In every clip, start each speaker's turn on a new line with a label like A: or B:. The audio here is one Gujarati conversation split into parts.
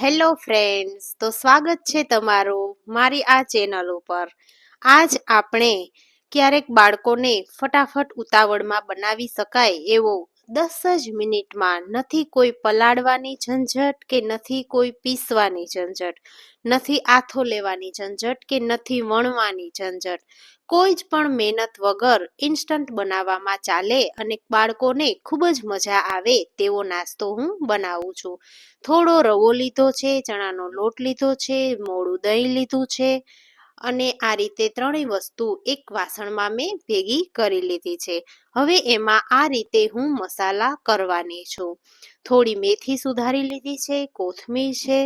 A: હેલો ફ્રેન્ડ્સ, તો સ્વાગત છે તમારું મારી આ ચેનલ ઉપર. આજ આપણે ક્યારેક બાળકોને ફટાફટ ઉતાવળમાં બનાવી શકાય એવો દસ જ મિનિટમાં નથી કોઈ પલાળવાની ઝંઝટ કે નથી કોઈ પીસવાની ઝંઝટ, નથી આથો લેવાની ઝંઝટ કે નથી વણવાની ઝંઝટ. કોઈ જ પણ મહેનત વગર ઇન્સ્ટન્ટ બનાવવામાં ચાલે અને બાળકોને ખૂબ જ મજા આવે તેવો નાસ્તો હું બનાવું છું. થોડો રવો લીધો છે, ચણાનો લોટ લીધો છે, મોડું દહીં લીધું છે અને આ રીતે ત્રણેય વસ્તુ એક વાસણમાં મેં ભેગી કરી લીધી છે. હવે એમાં આ રીતે હું મસાલા કરવાની છું. થોડી મેથી સુધારી લીધી છે, કોથમીર છે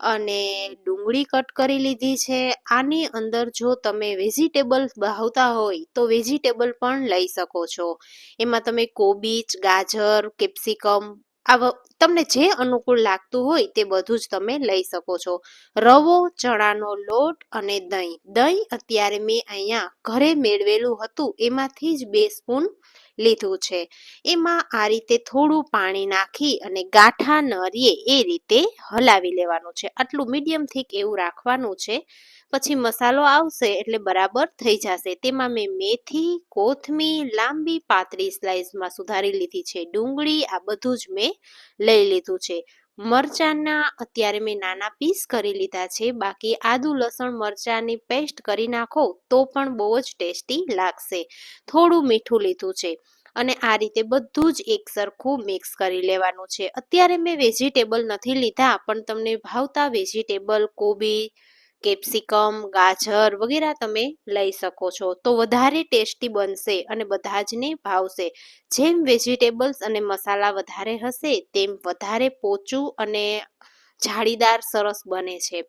A: અને ડુંગળી કટ કરી લીધી છે. આની અંદર જો તમે વેજીટેબલ ભાવતા હોય તો વેજીટેબલ પણ લઈ શકો છો. એમાં તમે કોબીજ, ગાજર, કેપ્સિકમ આ તમને જે અનુકૂળ લાગતું હોય તે બધું જ તમે લઈ શકો છો. રવો, ચણાનો લોટ અને દહીં. દહીં અત્યારે મેં અહીંયા ઘરે મેળવેલું હતું, એમાંથી જ બે સ્પૂન લીધું છે. એમાં આ રીતે થોડું પાણી નાખી અને ગાંઠા ન રહીએ એ રીતે હલાવી લેવાનું છે. આટલું મીડિયમ થીક એવું રાખવાનું છે. પછી મસાલો આવશે એટલે બરાબર થઈ જશે. તેમાં મેં મેથી, કોથમીર, લાંબી પાતળી સ્લાઇસમાં સુધારી લીધી છે. ડુંગળી, આ બધું જ મેં લઈ લીધું છે. મરચાંના અત્યારે મેં નાના પીસ કરી લીધા છે. બાકી આદુ, લસણ, મરચાંની પેસ્ટ કરી નાખો તો પણ બહુ જ ટેસ્ટી લાગશે. થોડું મીઠું લીધું છે. અને આ રીતે બધું જ એક સરખું મિક્સ કરી લેવાનું છે. અત્યારે મેં વેજીટેબલ નથી લીધા, પણ તમને ભાવતા વેજીટેબલ કોબી કેપ્સિકમ, ગાજર વગેરે તમે લઈ શકો છો. તો વધારે ટેસ્ટી બનશે અને બધા જને ભાવશે. જેમ વેજીટેબલ્સ અને મસાલા વધારે હશે, તેમ વધારે પોચું અને જાળીદાર સરસ બને છે.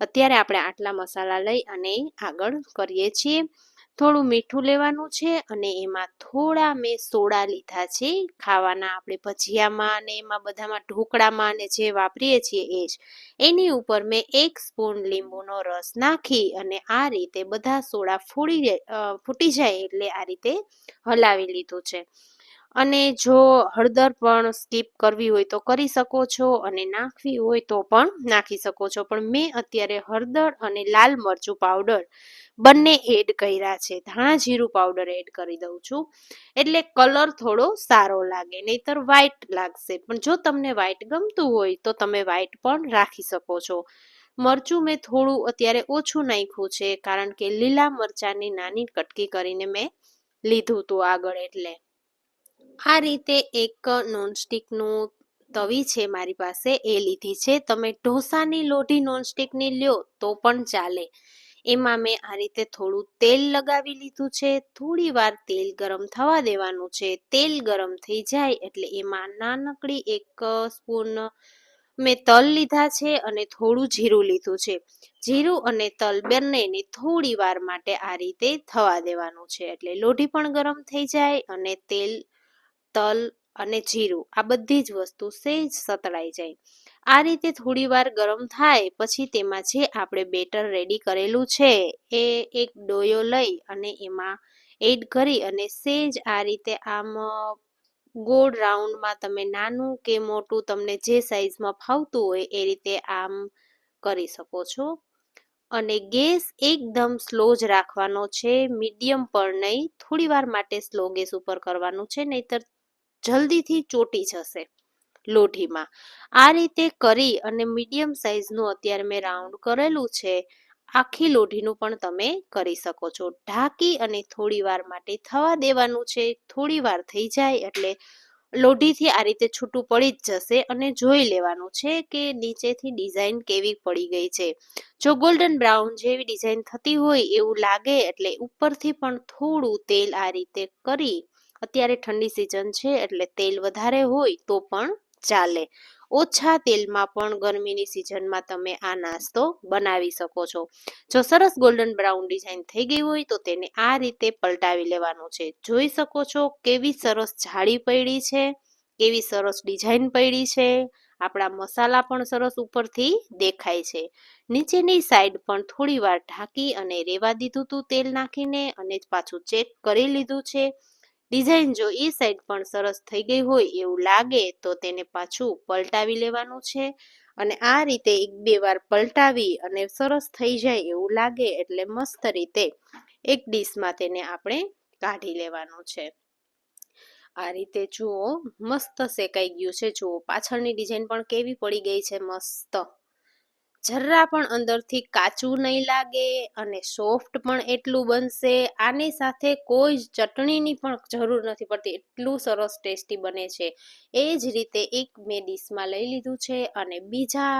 A: અત્યારે આપણે આટલા મસાલા લઈ અને આગળ કરીએ છીએ. થોડું મીઠું લેવાનું છે અને એમાં થોડા મેં સોડા લીધા છે. ખાવાના આપણે ભજીયામાં અને એમાં બધામાં ઢોકળામાં અને જે વાપરીએ છીએ એ જ. એની ઉપર મેં એક સ્પૂન લીંબુનો રસ નાખી અને આ રીતે બધા સોડા ફૂડી ફૂટી જાય એટલે આ રીતે હલાવી લીધું છે. અને જો હળદર પણ સ્કીપ કરવી હોય તો કરી શકો છો અને નાખવી હોય તો પણ નાખી શકો છો. પણ મેં અત્યારે હળદર અને લાલ મરચું પાવડર બંને એડ કર્યા છે. ધાણા જીરું પાવડર એડ કરી દઉં છું. એટલે કલર થોડો સારો લાગે, નહીતર વ્હાઈટ લાગશે. પણ જો તમને વ્હાઈટ ગમતું હોય તો તમે વ્હાઈટ પણ રાખી શકો છો. મરચું મેં થોડું અત્યારે ઓછું નાખ્યું છે, કારણ કે લીલા મરચાંની નાની કટકી કરીને મેં લીધું હતું આગળ એટલે. આ રીતે એક નોનસ્ટિકનું તવી છે મારી પાસે, એ લીધી છે. તમે ઢોસાની લોઢી નોનસ્ટિકની લ્યો તો પણ ચાલે. એમાં મેં આ રીતે થોડું તેલ લગાવી લીધું છે. થોડી વાર તેલ ગરમ થવા દેવાનું છે. તેલ ગરમ થઈ જાય એટલે એમાં નાનકડી એક સ્પૂન મેં તલ લીધા છે અને થોડું જીરું લીધું છે. જીરું અને તલ બંનેને થોડી વાર માટે આ રીતે થવા દેવાનું છે. એટલે લોઢી પણ ગરમ થઈ જાય અને તેલ તલ અને જીરું, આ બધી જ વસ્તુ સહેજ સતળાઈ જાય. આ રીતે થોડી ગરમ થાય, પછી તેમાં જે આપણે બેટર રેડી કરેલું છે, એ એક ડોયો લઈ અને એમાં એડ કરી અને સેજ આ રીતે આમ ગોળ રાઉન્ડમાં તમે નાનું કે મોટું તમને જે સાઈઝમાં ફાવતું હોય, એ રીતે આમ કરી શકો છો. અને ગેસ એકદમ સ્લો જ રાખવાનો છે, મીડિયમ પર નહીં થોડી વાર માટે સ્લો ગેસ ઉપર કરવાનું છે, નહીતર જલ્દીથી ચોટી જશે લોઢીમાં. આ રીતે કરી અને મીડિયમ સાઇઝનું અત્યારે મેં રાઉન્ડ કરેલું છે, આખી લોઢીનું પણ તમે કરી શકો છો. ઢાંકી અને થોડી વાર માટે થવા દેવાનું છે. થોડી વાર થઈ જાય એટલે લોઢીથી આ રીતે છૂટું પડી જ જશે અને જોઈ લેવાનું છે કે નીચેથી ડિઝાઇન કેવી પડી ગઈ છે. જો ગોલ્ડન બ્રાઉન જેવી ડિઝાઇન થતી હોય એવું લાગે એટલે ઉપરથી પણ થોડું તેલ આ રીતે કરી અત્યારે ઠંડી સિઝન છે એટલે તેલ વધારે હોય તો પણ ચાલે. ઓછા તેલમાં પણ ગરમીની સિઝનમાં તમે આ નાસ્તો બનાવી શકો છો. જો સરસ ગોલ્ડન બ્રાઉન ડિઝાઇન થઈ ગઈ હોય તો તેને આ રીતે પલટાવી લેવાનું છે. જોઈ શકો છો કેવી સરસ જાળી પડી છે, કેવી સરસ ડિઝાઇન પડી છે. આપણા મસાલા પણ સરસ ઉપરથી દેખાય છે. નીચેની સાઈડ પણ થોડી વાર ઢાંકી અને રેવા દીધું હતું તેલ નાખીને અને પાછું ચેક કરી લીધું છે. ડિઝાઇન જો એ સાઈડ પણ સરસ થઈ ગઈ હોય એવું લાગે, તો તેને પાછું પલટાવી લેવાનું છે. અને આ રીતે એક બે વાર પલટાવી અને સરસ થઈ જાય એવું લાગે એટલે મસ્ત રીતે એક ડીશમાં તેને આપણે કાઢી લેવાનું છે. આ રીતે જુઓ, મસ્ત શેકાઈ ગયું છે. જુઓ, પાછળની ડિઝાઇન પણ કેવી પડી ગઈ છે, મસ્ત. જરા પણ અંદરથી કાચું નહીં લાગે અને સોફ્ટ પણ એટલું બનશે. આની સાથે કોઈ જ ચટણીની પણ જરૂર નથી પડતી. એટલું સરસ ટેસ્ટી બને છે. એ જ રીતે એક મેં ડીશમાં લઈ લીધું છે અને બીજા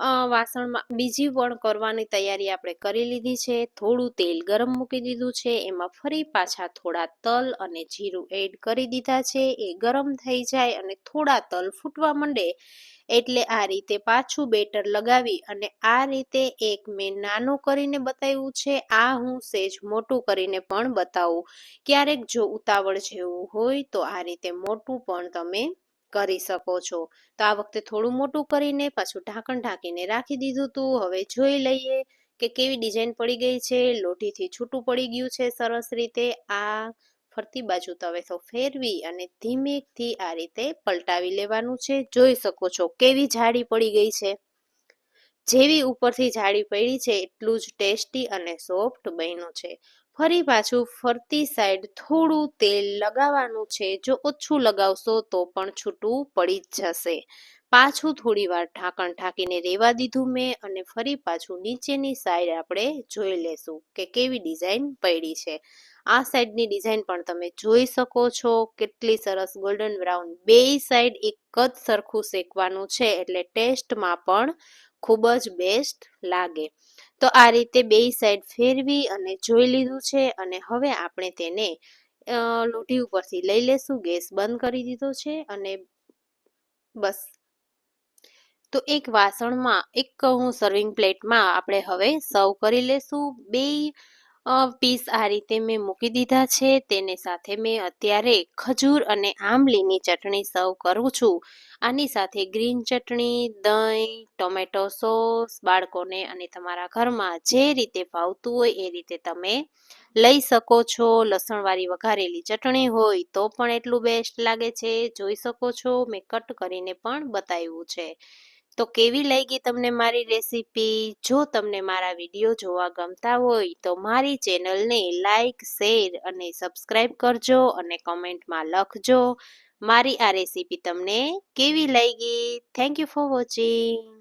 A: વાસણમાં બીજી પણ કરવાની તૈયારી આપણે કરી લીધી છે. થોડું તેલ ગરમ મૂકી દીધું છે. એમાં ફરી પાછા થોડા તલ અને જીરું એડ કરી દીધા છે. એ ગરમ થઈ જાય અને થોડા તલ ફૂટવા માંડે એટલે આ રીતે પાછું બેટર લગાવી અને આ રીતે એક મેં નાનું કરીને બતાવ્યું છે. આ હું સેજ મોટું કરીને પણ બતાવું. ક્યારેક જો ઉતાવળ જેવું હોય તો આ રીતે મોટું પણ તમે કરી શકો છો. તો આ વખતે થોડું મોટું કરીને પાછું ઢાંકણ ઢાંકીને રાખી દીધું હતું હવે જોઈ લઈએ કે કેવી ડિઝાઇન પડી ગઈ છે. લોટીથી છૂટું પડી ગયું છે સરસ રીતે. આ ફરતી બાજુ તવેથો ફેરવી અને ધીમેથી આ રીતે પલટાવી લેવાનું છે. જોઈ શકો છો કેવી જાડી પડી ગઈ છે. જેવી ઉપરથી જાડી પડી છે એટલું જ ટેસ્ટી અને સોફ્ટ બન્યું છે. ફરી પાછું ફરતી સાઈડ થોડું તેલ લગાવવાનું છે. જો ઓછું લગાવશો તો પણ છૂટું પડી જ જશે. પાછું થોડી વાર ઢાંકણ ઢાંકીને રેવા દીધું મેં અને ફરી પાછું નીચેની સાઈડ આપણે જોઈ લેશું કે કેવી ડિઝાઇન પડી છે. આ સાઈડની ડિઝાઇન પણ તમે જોઈ શકો છો. કેટલી સરસ ગોલ્ડન બ્રાઉન બે સાઈડ એક જ સરખું શેકવાનું છે. એટલે ટેસ્ટમાં પણ ખૂબ જ બેસ્ટ લાગે. તો આ રીતે બે સાઈડ ફેરવી અને જોઈ લીધું છે અને હવે આપણે તેને લોટી ઉપરથી લઈ લેશું. ગેસ બંધ કરી દીધો છે અને બસ. તો એક વાસણમાં, એક હું સર્વિંગ પ્લેટમાં આપણે હવે સર્વ કરી લેશું. બે પીસ આ રીતે મેં મૂકી દીધા છે. તેને સાથે મેં અત્યારે ખજૂર અને આંબલીની ચટણી સર્વ કરું છું. આની સાથે ગ્રીન ચટણી, દહીં, ટોમેટો સોસ, બાળકોને અને તમારા ઘરમાં જે રીતે ભાવતું હોય એ રીતે તમે લઈ શકો છો. લસણવાળી વઘારેલી ચટણી હોય તો પણ એટલું બેસ્ટ લાગે છે. જોઈ શકો છો. મેં કટ કરીને પણ બતાવ્યું છે. તો કેવી લાગી તમને મારી રેસીપી? જો તમને મારા વીડિયો જોવા ગમતા હોય, તો મારી ચેનલને લાઇક શેર અને સબસ્ક્રાઈબ કરજો અને કમેન્ટમાં લખજો. મારી આ રેસીપી તમને કેવી લાગી થેન્ક યુ ફોર વોચિંગ.